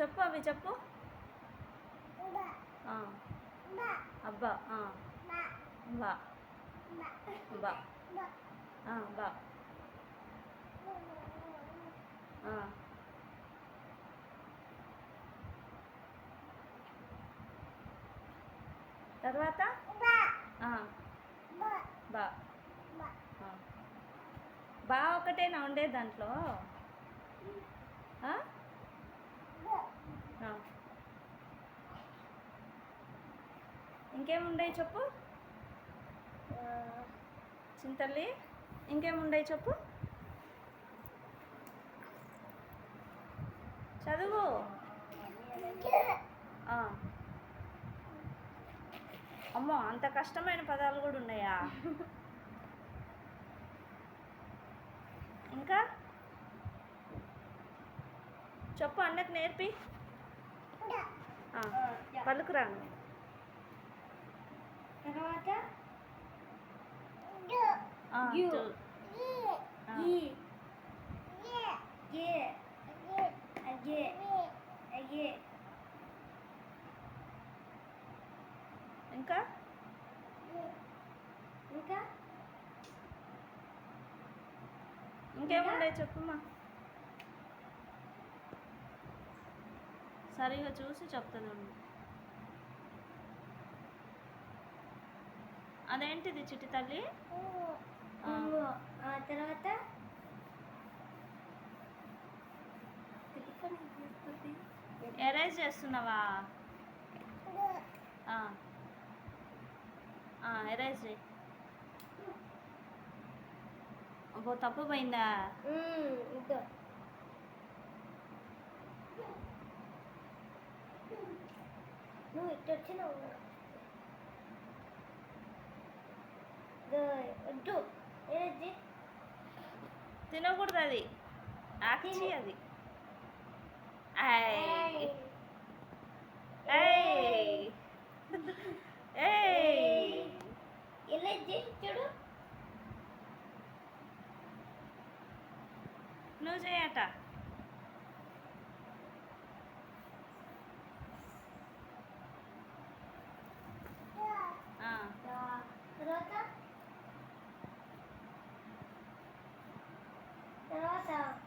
చెప్పు అవి చెప్పు. అబ్బా బా. బా. బా. తర్వాత? బా. బా. ఒకటేనా ఉండే దాంట్లో. ఇంకేముండయి చెప్పు? చింతల్లి ఇంకేముండయి చెప్పు? చదువు. అమ్మో అంత కష్టమైన పదాలు కూడా ఉన్నాయా? ఇంకా? చెప్పు అన్నకు నేర్పి. పలుకురాను. తర్వాత? ఇంకా? ఇంకా? ఇంకేముండయి చెప్పుమా సరిగా చూసి చెప్తుంది. అదేంటిది చిట్టి తల్లి? తర్వాత? ఎరేజ్ చేస్తున్నావా? ఎరేజ్ చేయి. అబ్బో తప్పు పోయిందా? నువ్వు ఇటు వచ్చినావు? వద్దు. ఏది తినకూడదు అది. ఆక్షి అది. ఎలా చూడు. నువ్వు చేయట తర్వాత